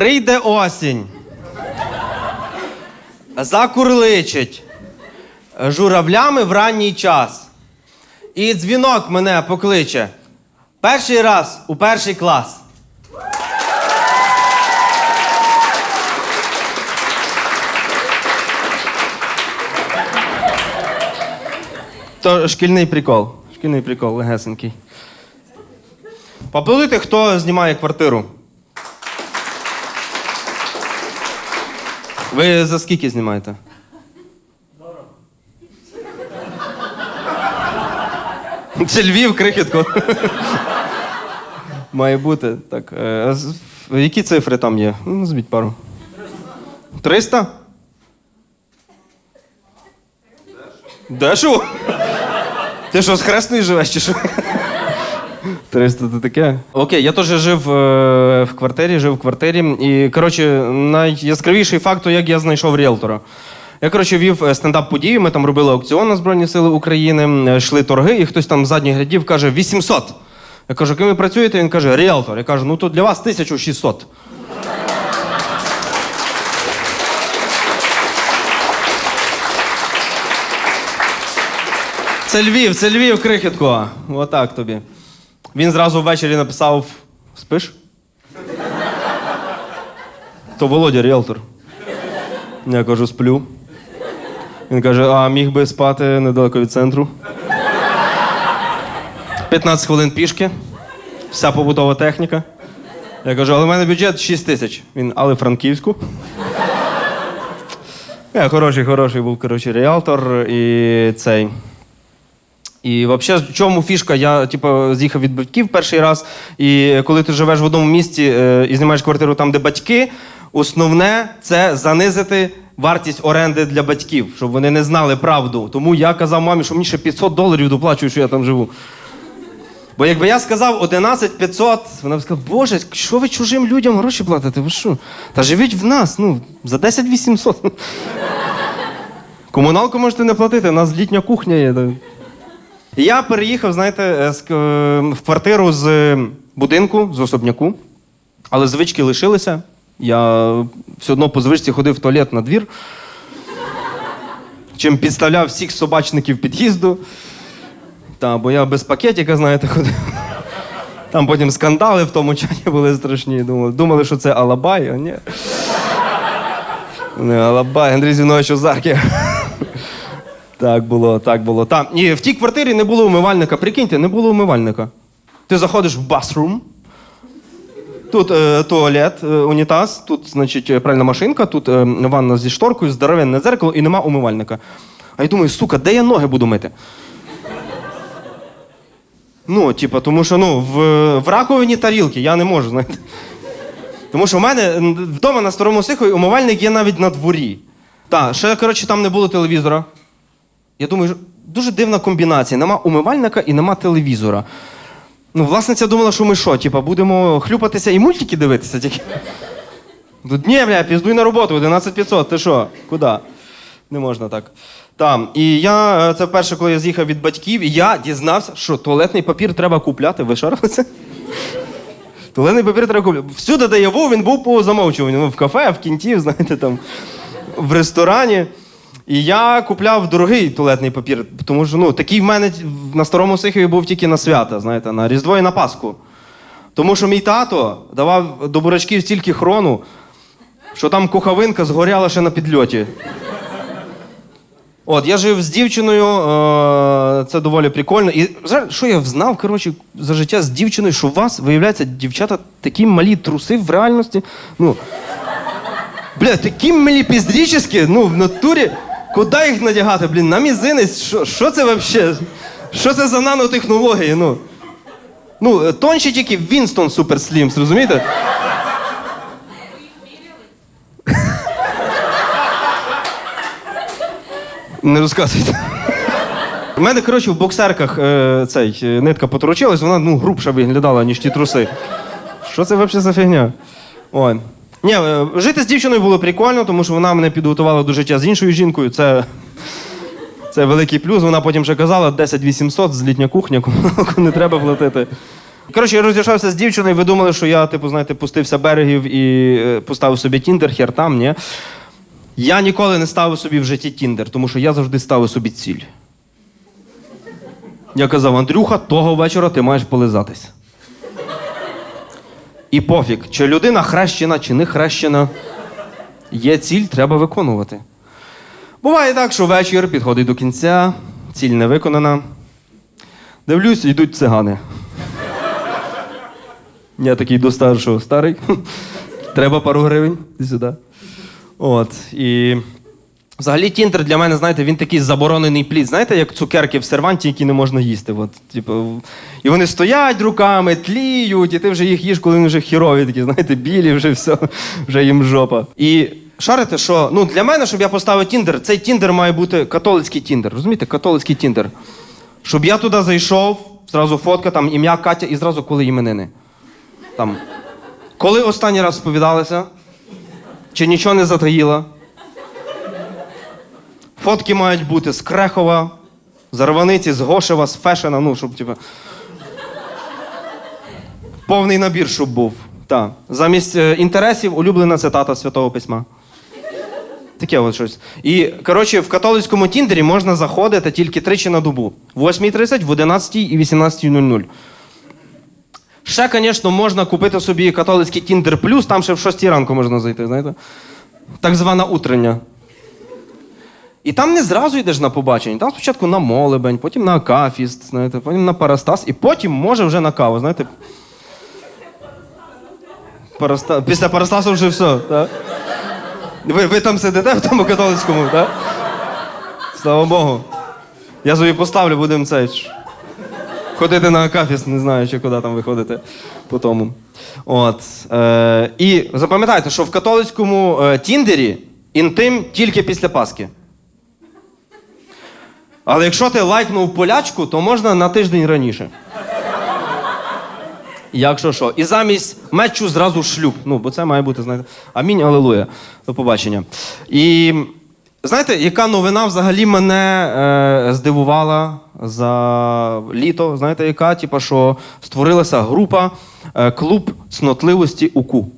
прийде осінь. Закурличить журавлями в ранній час. І дзвінок мене покличе. Перший раз у перший клас. То шкільний прикол. Шкільний прикол, легесенький. Поаплодуйте, хто знімає квартиру. Ви за скільки знімаєте? Це Львів, крихітко. Має бути. Так. е, Які цифри там є? Ну, назвіть пару. 300? Дешево? Ти що, з хресної живеш чи що? 300 то таке. Окей, я теж жив е, в квартирі, жив в квартирі. І, коротше, найяскравіший факт, то як я знайшов ріелтора. Я, коротше, вів е, стендап-подію, ми там робили аукціон на Збройні Сили України, е, йшли торги, і хтось там з задніх рядів каже 800. Я кажу, ким ви працюєте? Він каже, ріелтор. Я кажу, ну то для вас 1600. Це Львів, це Львів, крихітко. Отак тобі. Він зразу ввечері написав: спиш? То Володя ріелтор. Я кажу, сплю. Він каже, а міг би спати недалеко від центру. 15 хвилин пішки, вся побутова техніка. Я кажу, але в мене бюджет 6 тисяч. Він, але франківську. Я хороший, хороший був, коротше, ріалтор і цей. І взагалі, в чому фішка? Я типу, з'їхав від батьків перший раз, і коли ти живеш в одному місті е, і знімаєш квартиру там, де батьки, основне це занизити вартість оренди для батьків, щоб вони не знали правду. Тому я казав мамі, що мені ще 500 доларів доплачують, що я там живу. Бо якби я сказав 11 500, вона б сказала, боже, що ви чужим людям гроші платите? Ви що? Та живіть в нас, ну, за 10 800. Комуналку можете не платити, у нас літня кухня є. Я переїхав, знаєте, е, е, в квартиру з будинку, з особняку, але звички лишилися. Я все одно по звичці ходив в туалет на двір, чим підставляв всіх собачників під'їзду. Та, бо я без пакетика, знаєте, ходив. Там потім скандали в тому чаті були страшні. Думали, думали що це Алабай, а ні. Не Алабай, Андрій Зінович Озарків. Так було, так було. Там. І в тій квартирі не було умивальника. Прикиньте, не було умивальника. Ти заходиш в басрум. Тут е, туалет, е, унітаз, тут, значить, е, пральна машинка, тут е, ванна зі шторкою, здоровенне дзеркало і нема умивальника. А я думаю, сука, де я ноги буду мити? Ну, типа, тому що ну, в, в раковині тарілки я не можу, знаєте. Тому що в мене вдома на старому сихові умивальник є навіть на дворі. Так, ще, коротше, там не було телевізора. Я думаю, дуже дивна комбінація. Нема умивальника і нема телевізора. Ну, власниця думала, що ми що, типа, будемо хлюпатися і мультики дивитися тільки. Тут ні, бля, піздуй на роботу, 11500, ти що? Куди? Не можна так. Там. І я, е, це вперше, коли я з'їхав від батьків, і я дізнався, що туалетний папір треба купляти. Ви шарили це? Туалетний папір треба купляти. Всюди, де я був, він був по замовчуванню. Ну, в кафе, в кінті, знаєте, там, в ресторані. І я купляв дорогий туалетний папір, тому що ну, такий в мене на старому Сихові був тільки на свята, знаєте, на Різдво і на Пасху. Тому що мій тато давав до бурачків стільки хрону, що там куховинка згоряла ще на підльоті. От, я жив з дівчиною, е, це доволі прикольно. І що я знав, коротше, за життя з дівчиною, що у вас, виявляється, дівчата такі малі труси в реальності. Ну, бля, такі малі піздрічні, ну, в натурі. Куди їх надягати, блін, на мізинець? Що, що це взагалі? Що це за нанотехнології? Ну, ну е, тонші тільки Вінстон Суперслім, розумієте? Не розказуйте. У мене, коротше, в боксерках е, цей, е, нитка поторочилась, вона ну, грубша виглядала, ніж ті труси. Що це взагалі за фігня? Ой. Ні, е, жити з дівчиною було прикольно, тому що вона мене підготувала до життя з іншою жінкою. Це, це великий плюс. Вона потім ще казала 10 800 з літня кухня, комуналку не треба платити. Коротше, я розійшовся з дівчиною, ви думали, що я, типу, знаєте, пустився берегів і е, поставив собі тіндер, хер там, ні. Я ніколи не ставив собі в житті тіндер, тому що я завжди ставив собі ціль. Я казав, Андрюха, того вечора ти маєш полизатись. І пофіг, чи людина хрещена, чи не хрещена. Є ціль, треба виконувати. Буває так, що вечір підходить до кінця, ціль не виконана. Дивлюсь, йдуть цигани. Я такий до старшого старий. Треба пару гривень сюди. От. І взагалі Тіндер для мене, знаєте, він такий заборонений плід. Знаєте, як цукерки в серванті, які не можна їсти. От, типу, і вони стоять руками, тліють, і ти вже їх їш, коли вони вже хірові, такі, знаєте, білі, вже все, вже їм жопа. І шарите, що ну, для мене, щоб я поставив Тіндер, цей Тіндер має бути католицький Тіндер. Розумієте, католицький Тіндер. Щоб я туди зайшов, зразу фотка, там ім'я Катя і зразу коли іменини. Там. Коли останній раз сповідалися? Чи нічого не затаїла? Фотки мають бути з Крехова, з Рваниці, з Гошева, з Фешена, ну, щоб, типу. Повний набір, щоб був. Так. Замість е, інтересів улюблена цитата Святого Письма. Таке от щось. І, коротше, в католицькому Тіндері можна заходити тільки тричі на добу: в 8.30, в 11 і 18.00. Ще, звісно, можна купити собі католицький Тіндер Плюс, там ще в 6 ранку можна зайти, знаєте? Так звана утрення. І там не зразу йдеш на побачення. Там спочатку на молебень, потім на акафіст, знаєте, потім на парастас, і потім може вже на каву, знаєте. Параста... Після парастасу вже все, так? Ви, ви там сидите в тому католицькому, так? Слава Богу. Я собі поставлю, будемо цей. Ходити на акафіст, не знаю, чи куди там виходити по тому. От. Е, і запам'ятайте, що в католицькому е, Тіндері інтим тільки після Пасхи. Але якщо ти лайкнув полячку, то можна на тиждень раніше. Якщо що. І замість мечу зразу шлюб. Ну, бо це має бути, знаєте. Амінь, алелуя. До побачення. І знаєте, яка новина взагалі мене е, здивувала за літо? Знаєте, яка? Типа, що створилася група е, Клуб цнотливості УКУ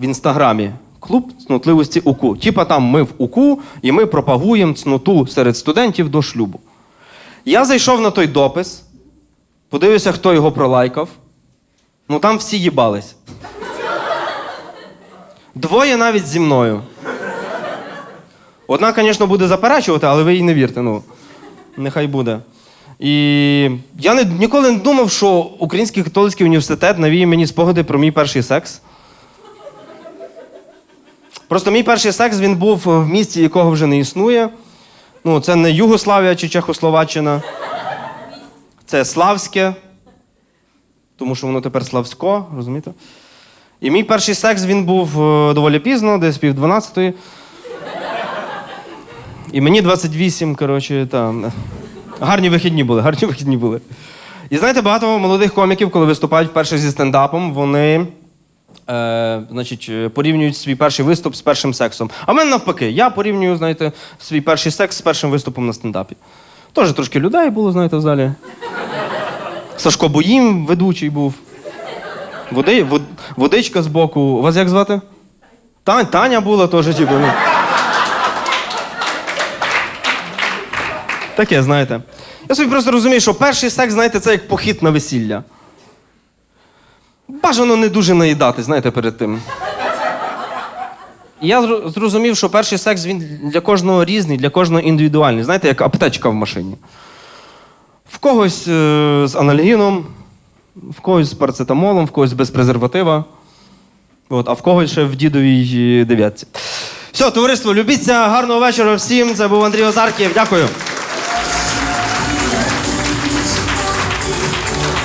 в інстаграмі. Клуб цнотливості УКУ. Типа там ми в УКУ і ми пропагуємо цноту серед студентів до шлюбу. Я зайшов на той допис, подивився, хто його пролайкав. Ну там всі їбались. Двоє навіть зі мною. Одна, звісно, буде заперечувати, але ви їй не вірте. Ну, нехай буде. І я не, ніколи не думав, що Український католицький університет навіє мені спогади про мій перший секс. Просто мій перший секс він був в місті, якого вже не існує. Ну, це не Югославія чи Чехословаччина. Це Славське, тому що воно тепер Славсько, розумієте? І мій перший секс він був е, доволі пізно, десь пів дванадцятої. І мені 28, коротше, там. Гарні вихідні були, гарні вихідні були. І знаєте, багато молодих коміків, коли виступають вперше зі стендапом, вони е, значить, е, порівнюють свій перший виступ з першим сексом. А в мене навпаки, я порівнюю, знаєте, свій перший секс з першим виступом на стендапі. Теж трошки людей було, знаєте, в залі. Сашко Боїм ведучий був. Води, вод, водичка збоку. Вас як звати? Тань, Таня була теж, типу. Ну. Таке, знаєте. Я собі просто розумію, що перший секс, знаєте, це як похід на весілля. Бажано не дуже наїдати, знаєте, перед тим. Я зрозумів, що перший секс він для кожного різний, для кожного індивідуальний. Знаєте, як аптечка в машині. В когось е, з анальгіном, в когось з парацетамолом, в когось без презерватива. От, а в когось ще в дідовій е, дев'ятці. Все, товариство, любіться, гарного вечора всім. Це був Андрій Озарків. Дякую.